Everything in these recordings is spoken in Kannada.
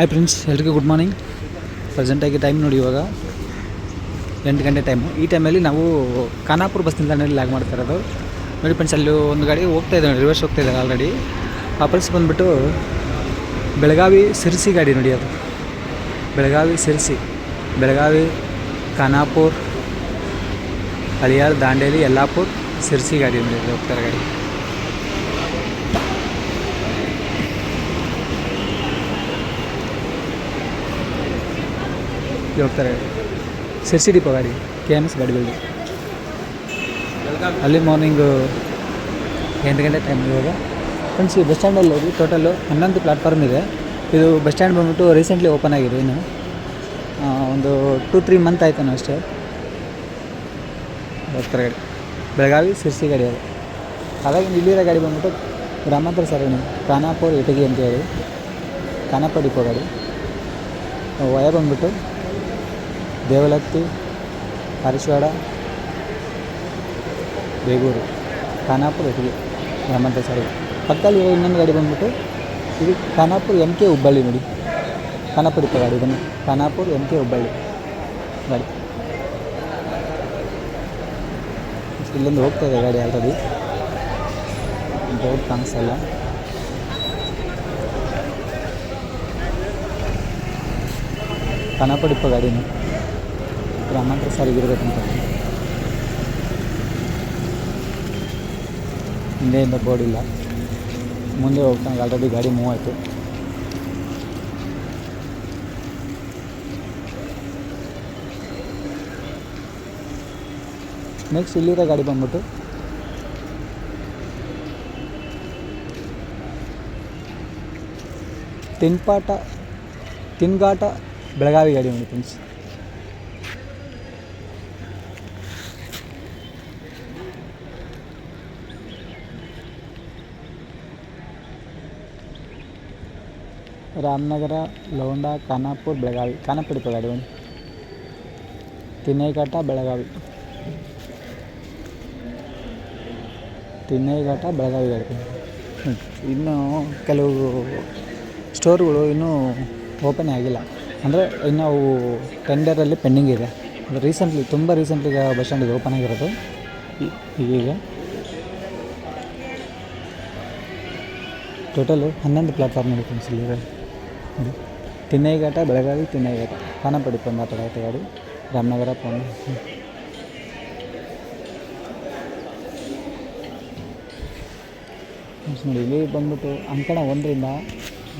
ಹಾಯ್ ಫ್ರೆಂಡ್ಸ್ ಎಲ್ರಿಗೂ ಗುಡ್ ಮಾರ್ನಿಂಗ್ ಪ್ರೆಸೆಂಟಾಗಿ ಟೈಮ್ ನೋಡಿ ಇವಾಗ ಎಂಟು ಗಂಟೆ ಟೈಮು ಈ ಟೈಮಲ್ಲಿ ನಾವು ಖಾನಾಪುರ ಬಸ್ ನಿಲ್ದಾಣದಲ್ಲಿ ಲ್ಯಾಗ್ ಮಾಡ್ತಾ ಇರೋದು. ನೋಡಿ ಫ್ರೆಂಡ್ಸ್ ಅಲ್ಲಿ ಒಂದು ಗಾಡಿ ಹೋಗ್ತಾ ಇದೆ ನೋಡಿ ರಿವರ್ಸ್ ಹೋಗ್ತಾ ಇದ್ದಾರೆ ಆಲ್ರೆಡಿ ವಾಪಸ್ ಬಂದುಬಿಟ್ಟು ಬೆಳಗಾವಿ ಸಿರ್ಸಿ ಗಾಡಿ ನೋಡಿ ಅದು. ಬೆಳಗಾವಿ ಸಿರ್ಸಿ, ಬೆಳಗಾವಿ, ಖಾನಾಪುರ್ ಹಳಿಯಾಳ್ ದಾಂಡೇಲಿ, ಯಲ್ಲಾಪುರ್, ಸಿರ್ಸಿ ಗಾಡಿ ನೋಡಿ ಹೋಗ್ತಾರೆ ಗಾಡಿ. ಇಲ್ಲಿ ಹೋಗ್ತಾರೆ. ಸಿರ್ಸಿ ಡಿಪೋ ಗಾಡಿ ಕೆ ಎಂ ಎಸ್ ಗಾಡಿಗಳು ಅಲ್ಲಿ ಮಾರ್ನಿಂಗು ಎಂಟು ಗಂಟೆ ಟೈಮ್ ಇವಾಗ. ಫ್ರೆಂಡ್ಸ್ ಈ ಬಸ್ ಸ್ಟ್ಯಾಂಡಲ್ಲಿ ಹೋಗಿ ಟೋಟಲ್ಲು ಹನ್ನೊಂದು ಪ್ಲಾಟ್ಫಾರ್ಮ್ ಇದೆ. ಇದು ಬಸ್ ಸ್ಟ್ಯಾಂಡ್ ಬಂದ್ಬಿಟ್ಟು ರೀಸೆಂಟ್ಲಿ ಓಪನ್ ಆಗಿದೆ ಇನ್ನು. ಒಂದು ಟೂ ತ್ರೀ ಮಂತ್ ಆಯ್ತಾನು ಅಷ್ಟೇ. ಹೋಗ್ತಾರೆ ಗಾಡಿ. ಬೆಳಗಾವಿ ಸಿರ್ಸಿ ಗಾಡಿ ಅದು. ಹಾಗಾಗಿ ಇಲ್ಲಿರೋ ಗಾಡಿ ಬಂದ್ಬಿಟ್ಟು ಗ್ರಾಮಾಂತರ ಸರಣಿ ಖಾನಾಪುರ್ ಇಟಗಿ ಅಂತ ಹೇಳಿ ಖಾನಾಪುರ ಡಿಪೋ ಗಾಡಿ. ವಯ ಬಂದ್ಬಿಟ್ಟು ದೇವಲತ್ತಿ, ಹರಿಶವಾಡ, ಬೇಗೂರು, ಖಾನಾಪುರ ಇಟಗಿ ಗ್ರಾಮಾಂತರ ಸರಣಿ ಪಕ್ಕದಲ್ಲಿ ಇನ್ನೊಂದು ಗಾಡಿ ಬಂದ್ಬಿಟ್ಟು ಇದು ಖಾನಾಪುರ ಎಂ ಕೆ ಹುಬ್ಬಳ್ಳಿ ನೋಡಿ. ಖಾನಾಪುರ ಇತ್ತು ಗಾಡಿ, ಬನ್ನಿ. ಖಾನಾಪುರ ಎಂ ಕೆ ಹುಬ್ಬಳ್ಳಿ ಗಾಡಿ. ಇಲ್ಲೊಂದು ಹೋಗ್ತಾ ಇದೆ ಗಾಡಿ ಆಲ್ರೆಡಿ ಬೋರ್ಡ್ ಕಾಣಿಸಲ್ಲ ಖಾನಾಪುರ ಇಪ್ಪ ಗಾಡಿನ ಗ್ರಾಮಾಂತರ ಸಾರಿಗೆ ಇರಬೇಕಂತ ಹಿಂದೆಯಿಂದ ಬೋರ್ಡ್ ಇಲ್ಲ. ಮುಂದೆ ಹೋಗ್ತಾನೆ ಆಲ್ರೆಡಿ ಗಾಡಿ ಮೂವ್ ಆಯಿತು. ನೆಕ್ಸ್ಟ್ ಇಲ್ಲಿರೋ ಗಾಡಿ ಬಂದ್ಬಿಟ್ಟು. ತಿನ್ಪಾಟ, ತಿನ್ಗಾಟ ಬೆಳಗಾವಿ ಗಾಡಿ ನೋಡಿ ಫ್ರೆಂಡ್ಸ್ ರಾಮನಗರ, ಲೋಂಡ, ಖಾನಾಪುರ, ಬೆಳಗಾವಿ. ಖಾನಾಪುರ ಇತ್ತು ಗಾಡಿ ಒಂದು. ತಿನ್ನೈಘಾಟ, ಬೆಳಗಾವಿ. ತಿನ್ನೈಘಾಟ, ಬೆಳಗಾವಿ ಗಾಡಿ. ಇನ್ನು ಕೆಲವು ಸ್ಟೋರ್ಗಳು ಇನ್ನೂ ಓಪನ್ ಆಗಿಲ್ಲ. ಅಂದರೆ ಇನ್ನು ಅವು ಟೆಂಡರಲ್ಲಿ ಪೆಂಡಿಂಗ್ ಇದೆ. ಅಂದರೆ ರೀಸೆಂಟ್ಲಿ, ತುಂಬ ರೀಸೆಂಟ್ಲಿ ಈಗ ಬಸ್ ಸ್ಟ್ಯಾಂಡಿಗೆ ಓಪನ್ ಆಗಿರೋದು. ಈಗ. ಈಗೀಗ ಟೋಟಲು ಹನ್ನೊಂದು ಪ್ಲಾಟ್ಫಾರ್ಮ್ ಇದೆ ಫ್ರೆಂಡ್ಸ್ ಇಲ್ಲಿ. ತಿನ್ನೈಘಾಟ, ಬೆಳಗಾವಿ ತಿನ್ನೈಘಾಟ ಖಾನಾಪಡಿ ಮಾತಾಡತ್ತೆ ಗಾಡಿ ರಾಮನಗರ ಫ್ರೆಂಡ್ಸ್ ನೋಡಿ, ಇಲ್ಲಿ ಬಂದ್ಬಿಟ್ಟು ಅಂಕಣ ಒಂದರಿಂದ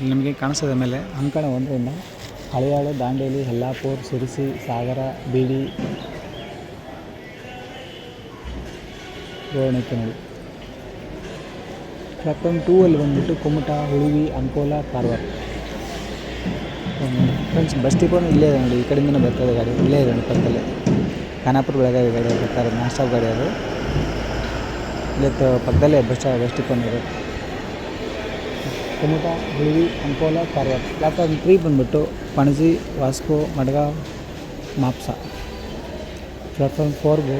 ನಿಮಗೆ ಕಾಣಿಸೋದ ಮೇಲೆ ಅಂಕಣ ಒಂದರಿಂದ ಹಳೆಯಾಳು ದಾಂಡೇಲಿ ಯಲ್ಲಾಪುರ್ ಸಿರಿಸಿ, ಸಾಗರ, ಬೀಡಿ ಗೋಣಿಕೆ ನೋಡಿ. ಪ್ಲಾಟ್ಫಾರ್ಮ್ ಟೂ ಅಲ್ಲಿ ಬಂದ್ಬಿಟ್ಟು ಕುಮಟ, ಹುಳಿವಿ, ಅಂಕೋಲ, ಕಾರವಾರ. ಫ್ರೆಂಡ್ಸ್ ಬಸ್ ಡಿಪೋನು ಇಲ್ಲೇ ಇದೆ ನೋಡಿ ಈ ಕಡೆಯಿಂದನೇ ಬರ್ತದೆ ಗಾಡಿ ಇಲ್ಲೇ ಇದೆ ನೋಡಿ ಪಕ್ಕದಲ್ಲೇ ಖಾನಾಪುರ ಬೆಳಗಾವಿ ಗಾಡಿ ಬರ್ತಾರೆ ನಾನ್ ಸ್ಟಾಪ್ ಗಾಡಿ ಅದು ಇಲ್ಲೇ ತ- ಪಕ್ಕದಲ್ಲೇ ಬಸ್ ಸ್ಟಾ ಬಸ್ ಡಿಪೋನು ಇದೆ ಕುಮಟ ಹುಳಿವಿ ಅಂಕೋಲ ಕಾರವಾರ ಪ್ಲಾಟ್ಫಾರ್ಮ್ ತ್ರೀ ಬಂದ್ಬಿಟ್ಟು ಪಣಜಿ ವಾಸ್ಕೋ ಮಡ್ಗಾವ್ ಮಾಪ್ಸ ಪ್ಲಾಟ್ಫಾರ್ಮ್ ಫೋರ್ಗು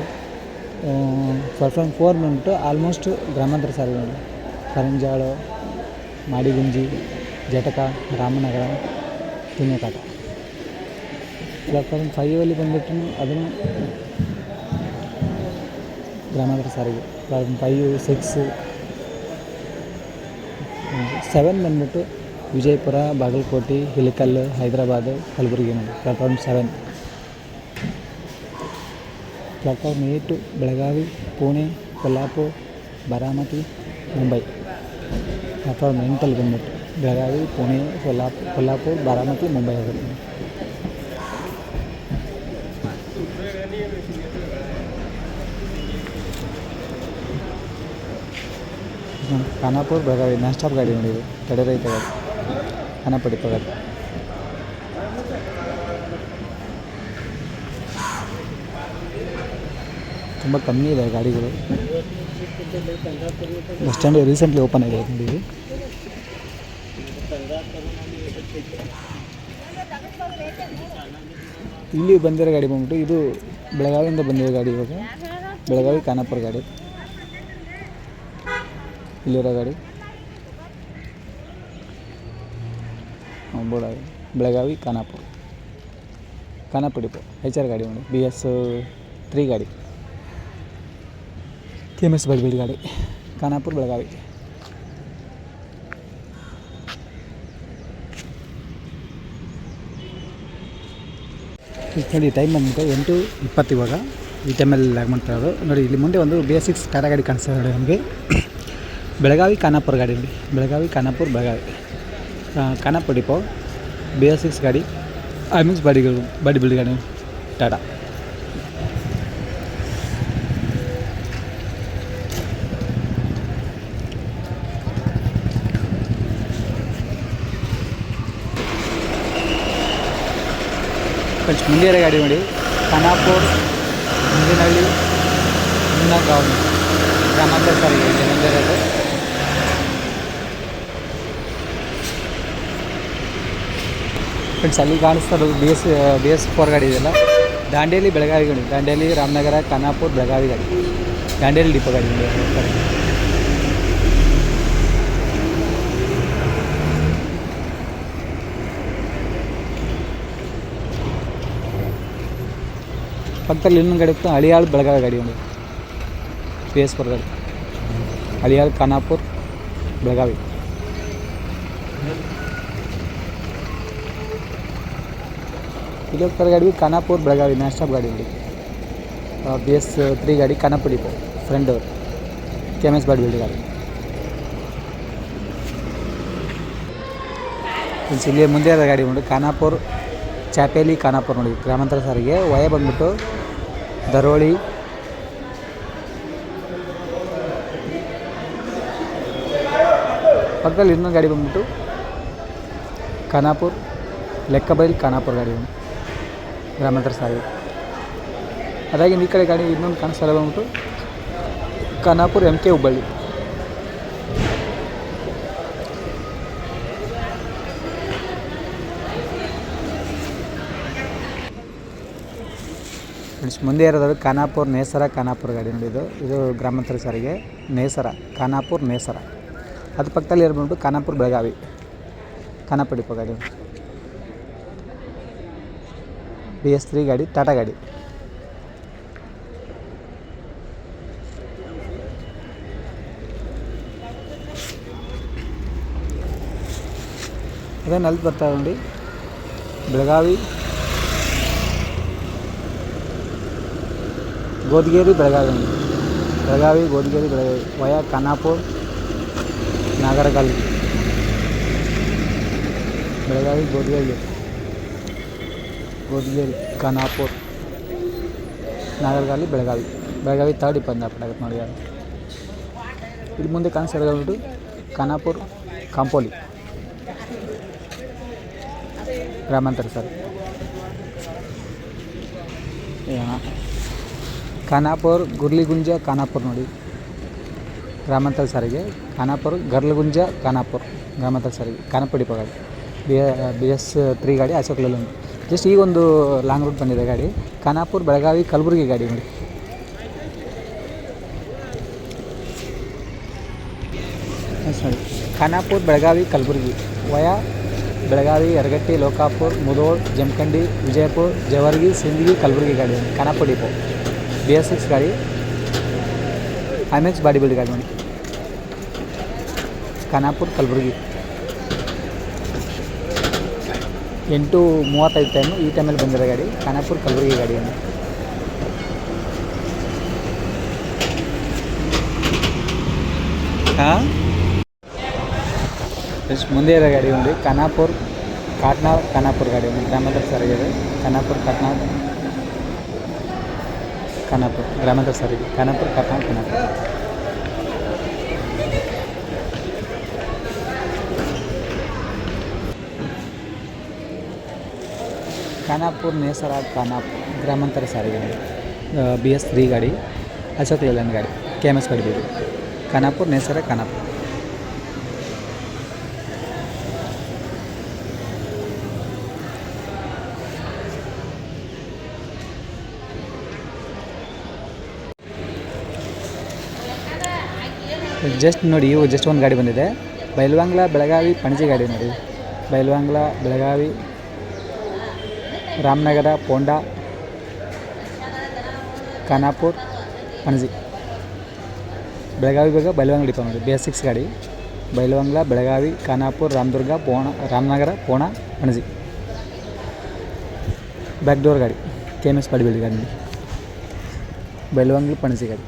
ಪ್ಲಾಟ್ಫಾರ್ಮ್ ಫೋರ್ ಬಂದ್ಬಿಟ್ಟು ಆಲ್ಮೋಸ್ಟ್ ಗ್ರಾಮಾಂತರ ಸಾರಿಗೆ ನೋಡಿ ಕರಂಜಾಳು ಮಾಡಿಗುಂಜಿ ಜಟಕ ರಾಮನಗರ ತಿನ್ನಕಾಟ ಪ್ಲಾಟ್ಫಾರ್ಮ್ ಫೈವಲ್ಲಿ ಬಂದ್ಬಿಟ್ಟು ಅದನ್ನು ಗ್ರಾಮಾಂತರ ಸಾರಿಗೆ ಪ್ಲಾಟ್ಫಾರ್ಮ್ ಫೈವ್ ಸಿಕ್ಸು ಸೆವೆನ್ ಬಂದ್ಬಿಟ್ಟು ವಿಜಯಪುರ, ಬಾಗಲಕೋಟೆ, ಹಿಲಿಕಲ್, ಹೈದರಾಬಾದ್, ಕಲಬುರಗಿ ನೋಡಿ platform seven platform eight Belagavi, Pune, Kolhapur, Baramati, Mumbai. Platform ಎಂಟಲ್ಲಿ ಬಂದ್ಬಿಟ್ಟು. ಬೆಳಗಾವಿ ಪುಣೆ ಕೊಲ್ಲಾಪುರ ಬಾರಾಮತಿ ಮುಂಬೈ ಆಗುತ್ತೆ ಹ್ಮ್. ಖಾನಾಪುರ ಬೆಳಗಾವಿ ನಾನ್ ಗಾಡಿ ನೋಡಿ ತಡೆರೈತ ಖಾನಾಪುಡಿ ಡಿಪೋ ತುಂಬ ಕಮ್ಮಿ ಇದೆ ಗಾಡಿಗಳು ಬಸ್ ಸ್ಟ್ಯಾಂಡ್ ರೀಸೆಂಟ್ಲಿ ಓಪನ್ ಆಗಿದೆ ನೋಡಿದ್ವಿ. ಇಲ್ಲಿ ಬಂದಿರೋ ಗಾಡಿ ಬಂದ್ಬಿಟ್ಟು ಇದು ಬೆಳಗಾವಿಯಿಂದ ಬಂದಿರೋ ಗಾಡಿ ಇವಾಗ. ಬೆಳಗಾವಿ ಖಾನಾಪುರ ಗಾಡಿ. ಇಲ್ಲಿರೋ ಗಾಡಿ. ಬೋರ್ಡ್ ಬೆಳಗಾವಿ ಖಾನಾಪುರ. ಖಾನಾಪುರ ಡಿಪೋ. ಆರ್ ಗಾಡಿ ಬಿ ಎಸ್ ತ್ರೀ ಗಾಡಿ. ಕೆ ಎಂ ಎಸ್ ಬಲ್ಬಿಡಿ ಗಾಡಿ. ಖಾನಾಪುರ, ಬೆಳಗಾವಿ. ನೋಡಿ ಟೈಮ್ ಬಂದ್ಬಿಟ್ಟು ಎಂಟು ಇಪ್ಪತ್ತು ಇವಾಗ. ಈ ಟೈಮಲ್ಲಿ ಲ್ಯಾಗ್ ಮಾಡ್ತಾ ಇರೋದು. ನೋಡಿ, ಇಲ್ಲಿ ಮುಂದೆ ಒಂದು ಬಿ ಎಸ್ ಸಿಕ್ಸ್ ಟಾಟಾ ಗಾಡಿ ಕಾಣಿಸ್ತಾ ಇದೆ ನಮಗೆ. ಬೆಳಗಾವಿ, ಖಾನಾಪುರ ಗಾಡಿ ಇಲ್ಲಿ. Belagavi, Khanapur Belagavi. Khanapur depot B S six ಗಾಡಿ ಐ ಮೀನ್ಸ್ ಬಾಡಿ ಬಿಲ್ಡ್ ಗಾಡಿ ಟಾಟಾ ಫ್ರೆಂಡ್ಸ್ ಮುಂದೆ ಗಾಡಿ ನೋಡಿ. ಖಾನಾಪುರ್ ಮುಂದಿನಹಳ್ಳಿ ಮುನ್ನಗಾಂವ್. ಗ್ರಾಮಾಂತರ ಸಾರಿಗೆ ಇದೆ ಮುಂದೆ ಇರೋದು ಫ್ರೆಂಡ್ಸ್, ಅಲ್ಲಿ ಕಾಣಿಸ್ತಾ ಇರೋದು B S B S four ಗಾಡಿ ಇದೆಯಲ್ಲ? ದಾಂಡೇಲಿ ಬೆಳಗಾವಿ ಗಾಡಿ. ದಾಂಡೇಲಿ ರಾಮನಗರ, ಖಾನಾಪುರ್, ಬೆಳಗಾವಿ ಗಾಡಿ. ದಾಂಡೇಲಿ ಡಿಪೋ ಗಾಡಿ. ಪಕ್ಕದಲ್ಲಿ ಇನ್ನೊಂದು ಗಾಡಿ ಹೋಗ್ತಾ ಹಳಿಯಾಳು ಬೆಳಗಾವಿ ಗಾಡಿ ಒಂದು. ಬಿ ಎಸ್ ಫೋರ್ ಗಾಡಿ. ಹಳಿಯಾಳು ಖಾನಾಪುರ್, ಬೆಳಗಾವಿ. ಇಲ್ಲಿ ಹೋಗ್ತಾರೆ ಗಾಡಿ ಖಾನಾಪುರ್, ಬೆಳಗಾವಿ ಸ್ಟಾಪ್ ಗಾಡಿ ಇಲ್ಲಿ ಬಿ ಎಸ್ ತ್ರೀ ಗಾಡಿ, Khanapur depot front door K M S body build ಗಾಡಿ. ಇಲ್ಲಿ ಮುಂದೆ ಇರೋ ಗಾಡಿ ನೋಡಿ ಖಾನಾಪುರ್ ಚಾಪೇಲಿ ಖಾನಾಪುರ್ ನೋಡಿ. ಗ್ರಾಮಾಂತರ ಸಾರಿಗೆ ವಯ ಬಂದ್ಬಿಟ್ಟು ದರೋಳಿ ಪಕ್ಕದಲ್ಲಿ ಇನ್ನೊಂದು ಗಾಡಿ ಬಂದ್ಬಿಟ್ಟು ಖಾನಾಪುರ್. ಲೆಕ್ಕಬೈಲ್ ಖಾನಾಪುರ ಗಾಡಿ ಬಂದು. ಗ್ರಾಮಾಂತರ ಸಾರಿಗೆ. ಅದಾಗಿ ಈ ಕಡೆ ಗಾಡಿ ಇನ್ನೊಂದು ಕಾಣಿಸ್ತಾ ಬಂದ್ಬಿಟ್ಟು Khanapur M K Hubballi. Friends, ಮುಂದೆ ಇರೋದು ಖಾನಾಪುರ್ ನೇಸರ ಖಾನಾಪುರ ಗಾಡಿ ನೋಡಿ ಇದು. ಇದು ಗ್ರಾಮಾಂತರ ಸಾರಿಗೆ. ನೇಸರ, ಖಾನಾಪುರ್ ನೇಸರ. ಅದ್ರ ಪಕ್ಕದಲ್ಲಿ ಇರ್ಬೋದು ಖಾನಾಪುರ್ ಬೆಳಗಾವಿ. ಖಾನಾಪುರ ಡಿಪೋ ಗಾಡಿ ಬಿ ಎಸ್ ತ್ರೀ ಗಾಡಿ ಟಾಟಾ ಗಾಡಿ. ಅದೇನು ಅಲ್ಲಿ ಬರ್ತಾ ನೋಡಿ. ಬೆಳಗಾವಿ. ಗೋದಗೇರಿ ಬೆಳಗಾವಿ. ಬೆಳಗಾವಿ ಗೋದಿಗೇರಿ ಬೆಳಗಾವಿ ವಯಾ ಖಾನಾಪುರ್ ನಾಗರಗಲ್ ಬೆಳಗಾವಿ ಗೋದಿಗೇರಿ ಗೋದಿಗೇರಿ ಖಾನಾಪುರ್ ನಾಗರಗಲ್ಲಿ, ಬೆಳಗಾವಿ. ಬೆಳಗಾವಿ ತರ್ಡ್ ಆಗುತ್ತೆ ನೋಡಿ ಅದು ಇಲ್ಲಿ ಮುಂದೆ ಕಾಣಿಸ್ತಾ ಬಂದ್ಬಿಟ್ಟು ಖಾನಾಪುರ್ ಕಾಂಪೋಲಿ. ಗ್ರಾಮಾಂತರ ಸರ್. ಖಾನಾಪುರ್, ಗುರ್ಲಿಗುಂಜ, ಖಾನಾಪುರ್ ನೋಡಿ. ಗ್ರಾಮಾಂತರ ಸಾರಿಗೆ, ಖಾನಾಪುರ್, ಗರ್ಲಗುಂಜ, ಖಾನಾಪುರ್, ಗ್ರಾಮಾಂತರ ಸಾರಿಗೆ, ಖಾನಾಪುರ ಡಿಪೋ ಗಾಡಿ. ಬಿ ಬಿ ಎಸ್ ತ್ರೀ ಗಾಡಿ ಅಶೋಕ್ ಲೇಲಂಡ್ ಜಸ್ಟ್ ಈಗ ಒಂದು ಲಾಂಗ್ ರೂಟ್ ಬಂದಿದೆ ಗಾಡಿ. ಖಾನಾಪುರ್, ಬೆಳಗಾವಿ, ಕಲಬುರಗಿ ಗಾಡಿ ನೋಡಿ. ನೋಡಿ ಖಾನಾಪುರ್, ಬೆಳಗಾವಿ, ಕಲಬುರಗಿ. ವಯಾ, ಬೆಳಗಾವಿ, ಯರಗಟ್ಟಿ, ಲೋಕಾಪುರ್, ಮುದೋಳ್, ಜಮಖಂಡಿ, ವಿಜಯಪುರ, ಜವರ್ಗಿ, ಸಿಂದಗಿ, ಕಲಬುರಗಿ ಗಾಡಿ Khanapur depot. B S six ಗಾಡಿ ಐಮೆಕ್ಸ್ ಬಾಡಿ ಬಿಲ್ಡ್ ಗಾಡಿ ನೋಡಿ ಖಾನಾಪುರ್ ಕಲಬುರಗಿ ಎಂಟು ಮೂವತ್ತೈದು ಟೈಮು ಈ ಟೈಮಲ್ಲಿ ಬಂದಿರೋ ಗಾಡಿ ಖಾನಾಪುರ್ ಕಲಬುರಗಿ ಗಾಡಿ ಒಂದು ಹಾಂ ಎಷ್ಟು ಮುಂದೆ ಇರೋ ಗಾಡಿ ಒಂದು ಖಾನಾಪುರ್ ಕಾಟ್ನಾಳ್ ಖಾನಾಪುರ್ ಗಾಡಿ ಒಂದು ಗ್ರಾಮಾಂತರ ಸಾರಿಗೆ ಖಾನಾಪುರ್ ಕಾಟ್ನಾಳ್ ಖಾನಾಪುರ್, ಗ್ರಾಮಾಂತರ ಸಾರಿಗೆ ಖಾನಾಪುರ್ ಕಥಾ ಖಾನಾಪುರ್. ಖಾನಾಪುರ್, ನೇಸರ, ಖಾನಾಪುರ್, ಗ್ರಾಮಾಂತರ ಸಾರಿಗೆ ಬಿ ಎಸ್ ತ್ರೀ ಗಾಡಿ ಅಶೋಕ್ ಲೇಲ್ಯಾಂಡ್ ಗಾಡಿ ಕೆ ಎಂ ಎಸ್ ಗಾಡಿ ಬೇಕು. ಖಾನಾಪುರ್, ನೇಸರ, ಖಾನಾಪುರ್. ಜಸ್ಟ್ ನೋಡಿ ಇವು ಜಸ್ಟ್ ಒಂದು ಗಾಡಿ ಬಂದಿದೆ. ಬೈಲ್ವಾಂಗ್ಲಾ ಬೆಳಗಾವಿ ಪಣಜಿ ಗಾಡಿ ನೋಡಿ. ಬೈಲ್ವಾಂಗ್ಲಾ ಬೆಳಗಾವಿ, ರಾಮನಗರ, ಪೋಂಡಾ, ಖಾನಾಪುರ್, ಪಣಜಿ. ಬೆಳಗಾವಿ ಬೇಗ ಬೈಲ್ವಾಂಗ್ಲ ಡಿಪೋ ನೋಡಿ. ಬಿ ಎಸ್ ಸಿಕ್ಸ್ ಗಾಡಿ. ಬೈಲ್ವಾಂಗ್ಲಾ ಬೆಳಗಾವಿ, ಖಾನಾಪುರ್, ರಾಮದುರ್ಗ, ಪೋಣ, ರಾಮನಗರ, ಪೋಣ, ಪಣಜಿ. ಬ್ಯಾಕ್ ಡೋರ್ ಗಾಡಿ. ಕೆ ಎಂ ಎಸ್ ಪಡಿಬೇಡಿ ಗಾಡಿ ಬೈಲ್ವಾಂಗ್ಲ ಪಣಜಿ ಗಾಡಿ.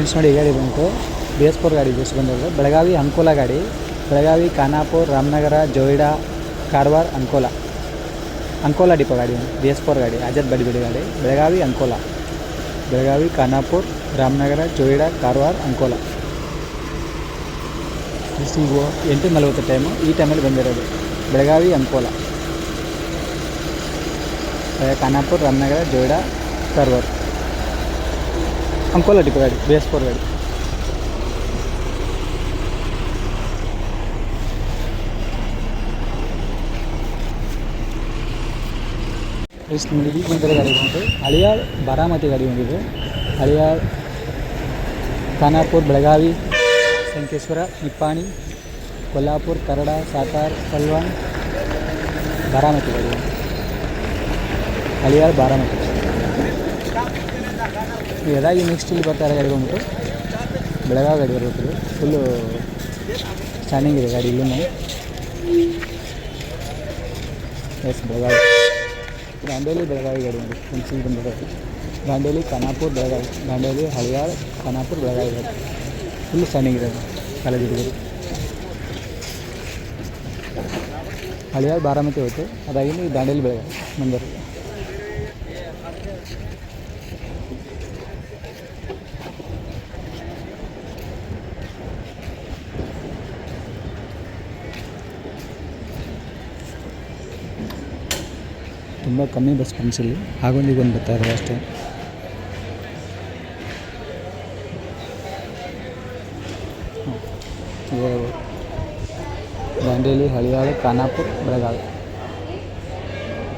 ಫ್ರೆಂಡ್ಸ್ ನೋಡಿ ಈ ಗಾಡಿ ಬಂತು ಬಿ ಎಸ್ ಫೋರ್ ಗಾಡಿ ಜಸ್ಟ್ ಬಂದಿರೋದು ಬೆಳಗಾವಿ ಅಂಕೋಲ ಗಾಡಿ ಬೆಳಗಾವಿ ಖಾನಾಪುರ್ ರಾಮನಗರ ಜೋಯಿಡಾ ಕಾರವಾರ ಅಂಕೋಲ ಅಂಕೋಲ ಡಿಪೋ ಗಾಡಿ ಬಿ ಎಸ್ ಫೋರ್ ಗಾಡಿ ಅಜತ್ ಬಡಿಬೇಡಿ ಗಾಡಿ ಬೆಳಗಾವಿ ಅಂಕೋಲ ಬೆಳಗಾವಿ ಖಾನಾಪುರ್ ರಾಮನಗರ ಜೋಯಿಡಾ ಕಾರವಾರ ಅಂಕೋಲ ಜಸ್ಟ್ ಈಗ ಎಂಟು ನಲವತ್ತು ಟೈಮು ಈ ಟೈಮಲ್ಲಿ ಬಂದಿರೋದು ಬೆಳಗಾವಿ ಅಂಕೋಲ ಬೆಳಗಾವಿ ಖಾನಾಪುರ್ ರಾಮನಗರ ಜೋಯಿಡಾ ಕಾರವಾರ ಅಂಕೋಲ ಡಿಪೋ ಗಾಡಿ ಬಿ ಎಸ್ ಫೋರ್ ಗಾಡಿ ಎಷ್ಟು ಈಗ ಬಂದಿರೋ ಗಾಡಿ ಬಂತು ಹಳಿಯಾಳ್ ಬಾರಾಮತಿ ಗಾಡಿ ಬಂದಿದೆ ಹಳಿಯಾಳ್ ಖಾನಾಪುರ್ ಬೆಳಗಾವಿ ಸಂಕೇಶ್ವರ ನಿಪ್ಪಾಣಿ ಕೊಲ್ಲಾಪುರ ಕರಡ ಸಾತಾರ್ ಸಲ್ವಾನ್ ಬಾರಾಮತಿ ಗಾಡಿ ಹಳಿಯಾಳ್ ಬಾರಾಮತಿ ಇದಾಗಿ ನೆಕ್ಸ್ಟ್ ಇಲ್ಲಿ ಬರ್ತಾರೆ ಗಾಡಿ ಬಂದ್ಬಿಟ್ಟು ಬೆಳಗಾವಿ ಗಾಡಿ ಬರುತ್ತೆ ಫುಲ್ಲು ಇದೆ ಗಾಡಿ ಇಲ್ಲೂ ಎಸ್ ಬೆಳಗಾವಿ. ದಾಂಡೇಲಿ ಬೆಳಗಾವಿ ಗಾಡಿ ನೋಡಿ. ಫ್ರೆಂಡ್ಸಿಗೆ ಬಂದಿದೆ ದಾಂಡೇಲಿ ಖಾನಾಪುರ್ ಬೆಳಗಾವಿ. ದಾಂಡೇಲಿ ಹಳಿಯಾಳ್ ಖಾನಾಪುರ್ ಬೆಳಗಾವಿ ಗಾಡಿ. ಫುಲ್ ಇದೆ ಕಾಲೇಜ್ ಹುಡುಗರು. ಹಳಿಯಾಳ್ ಬಾರಾಮತಿ ಹೋಯ್ತು. ಅದಾಗಿ ದಾಂಡೇಲಿ ಬೆಳಗಾವಿ. ಬಂದಿರೋದು ತುಂಬ ಕಮ್ಮಿ ಬಸ್ ಫ್ರೆಂಡ್ಸ್ ಇಲ್ಲಿ ಆಗೊಂದು ಈಗೊಂದು ಬರ್ತಾ ಇದ್ದಾರೆ ಅಷ್ಟೇ. ಹ್ಮ್. ಇದು Dandeli, Haliyal, Khanapur, Belagavi.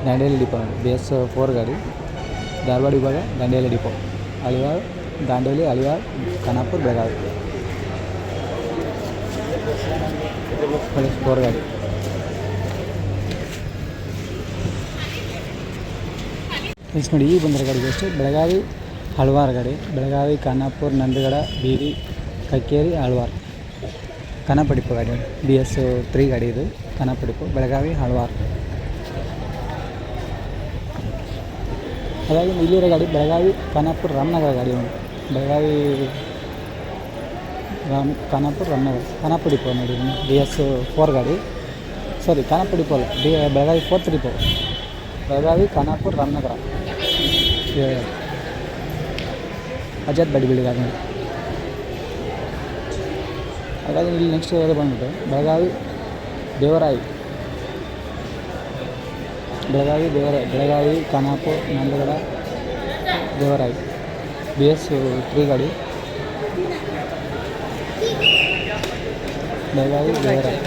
Dandeli depot B S four ಗಾಡಿ. ಧಾರವಾಡ ವಿಭಾಗ, ದಾಂಡೇಲಿ ಡಿಪೋ. ಹಳಿಯಾಳು, ದಾಂಡೇಲಿ, ಹಳಿಯಾಳು, ಖಾನಾಪುರ, ಬೆಳಗಾವಿ. ಫೋರ್ ಗಾಡಿ. ಫ್ರೆಂಡ್ಸ್ ನೋಡಿ ಈಗ ಬಂದಿರೋ ಗಾಡಿಗೆ ಅಷ್ಟೇ. ಬೆಳಗಾವಿ ಹಳ್ವಾರ್ ಗಾಡಿ. ಬೆಳಗಾವಿ, ಖಾನಾಪುರ, ನಂದಗಡ, ಬೀದಿ, ಕಕ್ಕೇರಿ ಹಳ್ವಾರ್ ಖಾನಾಪಡಿಪು ಗಾಡಿ. ಬಿ ಎಸ್ ತ್ರೀ ಗಾಡಿ ಇದು. ಖಾನಾಪಡಿಪು, ಬೆಳಗಾವಿ ಹಳ್ವಾರ್ ಹಾಗಾಗಿ ಇಲ್ಲಿರೋ ಗಾಡಿ, ಬೆಳಗಾವಿ, ಖಾನಾಪುರ, ರಾಮನಗರ ಗಾಡಿ ಒಂದು. ಬೆಳಗಾವಿ, ರಾಮ್, ಖಾನಾಪುರ, ರಾಮನಗರ. ಖಾನಾಪುರ ಡಿಪೋ ನೋಡಿ ಬಿ ಎಸ್ ಫೋರ್ ಗಾಡಿ. ಸಾರಿ ಖಾನಾಪುಡಿಪು ಅಲ್ಲ. B Belagavi fourth depot Belagavi, Khanapur, Ramanagara. ಇದು ಅಜತ್ ಬಡಿಬಿಡಿ ಗಾಡಿ. ಹಾಗಾಗಿ ಇಲ್ಲಿ ನೆಕ್ಸ್ಟ್ ಏರಿಯಾ ಬಂದ್ಬಿಟ್ಟು Belagavi Devarayi. Belagavi Devarayi Belagavi, Khanapur, Nandagad, Devarayi. B S three ಗಾಡಿ. ಬೆಳಗಾವಿ ದೇವರಾಯಿ.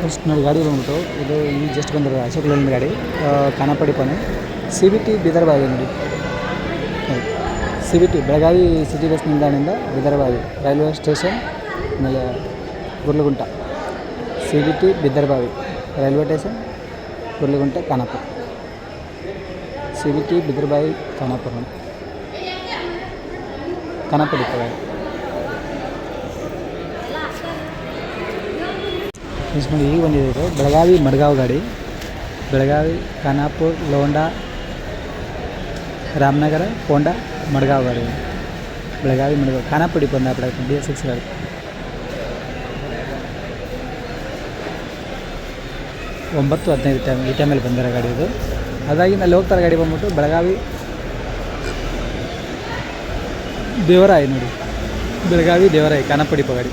ಫಸ್ಟ್ ನೋಡಿ ಗಾಡಿ ಬಂದ್ಬಿಟ್ಟು ಇದು ಈ ಜಸ್ಟ್ ಬಂದಿರೋ ಅಶೋಕ್ ಲೇಲ್ಯಾಂಡ್ ಗಾಡಿ ಖಾನಾಪಡಿ ಪನೆ ಸಿ ಬಿ ಟಿ ಬಿದರ್ಬಾವಿ ನೋಡಿ C B T Belagavi city bus ನಿಲ್ದಾಣದಿಂದ ಬಿದರ್ಬಾವಿ ರೈಲ್ವೆ ಸ್ಟೇಷನ್ ಆಮೇಲೆ Gurlagunta C B T Bidarbavi railway station Gurlagunta Khanapur C B T Bidarbavi Khanapur ನೋಡಿ ಖಾನಾಪುರ ಫ್ರೆಂಡ್ಸ್ ನೋಡಿ ಈಗ ಬಂದಿದ್ದೀವಿ ಬೆಳಗಾವಿ ಮಡ್ಗಾವ್ ಗಾಡಿ. ಬೆಳಗಾವಿ, ಖಾನಾಪುರ್, ಲೋಂಡಾ, ರಾಮನಗರ ಪೋಂಡಾ ಮಡ್ಗಾವ್ ಗಾಡಿ. ಬೆಳಗಾವಿ, ಮಡ್ಗಾವ್, ಖಾನಾಪುರಿ ಡಿಪೋ ಬಂದ ಪಡ ಡಿ ಎಸ್ ಸಿಕ್ಸ್ ಗಾಡಿ. ಒಂಬತ್ತು ಹದಿನೈದು ಟೈಮ್ ಈ ಟೈಮಲ್ಲಿ ಬಂದಿರೋ ಗಾಡಿ ಇದು. ಅದಾಗಿ ಅಲ್ಲಿ ಹೋಗ್ತಾರೆ ಗಾಡಿ ಬಂದ್ಬಿಟ್ಟು ಬೆಳಗಾವಿ. ದೇವರಾಯಿ ನೋಡಿ. ಬೆಳಗಾವಿ, ದೇವರಾಯಿ ಖಾನಾಪುಡಿ ಗಾಡಿ.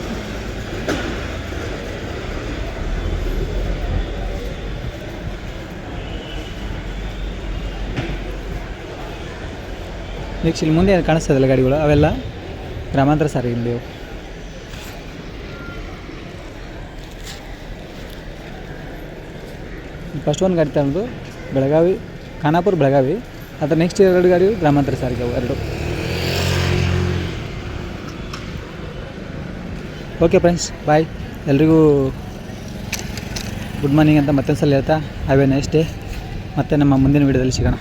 ನೆಕ್ಸ್ಟ್ ಇಲ್ಲಿ ಮುಂದೆ ಕಾಣಿಸ್ತದಲ್ಲ ಗಾಡಿಗಳು? ಅವೆಲ್ಲ ಗ್ರಾಮಾಂತರ ಸಾರಿಗೆ ಇಲ್ಲಿ. ಫಸ್ಟ್ ಒಂದು ಗಾಡಿ ತಗೊಂಡು ಬೆಳಗಾವಿ, ಖಾನಾಪುರ, ಬೆಳಗಾವಿ. ಅದರ ನೆಕ್ಸ್ಟ್ ಎರಡು ಗಾಡಿ ಗ್ರಾಮಾಂತರ ಸಾರಿಗೆ ಅವು, ಎರಡು. ಓಕೆ ಫ್ರೆಂಡ್ಸ್ ಬಾಯ್ ಎಲ್ರಿಗೂ ಗುಡ್ ಮಾರ್ನಿಂಗ್ ಅಂತ ಮತ್ತೊಂದು ಸಲ ಹೇಳ್ತಾ ಹ್ಯಾವ್ ಎ ನೈಸ್ ಡೇ ಮತ್ತೆ ನಮ್ಮ ಮುಂದಿನ ವೀಡಿಯೋದಲ್ಲಿ ಸಿಗೋಣ.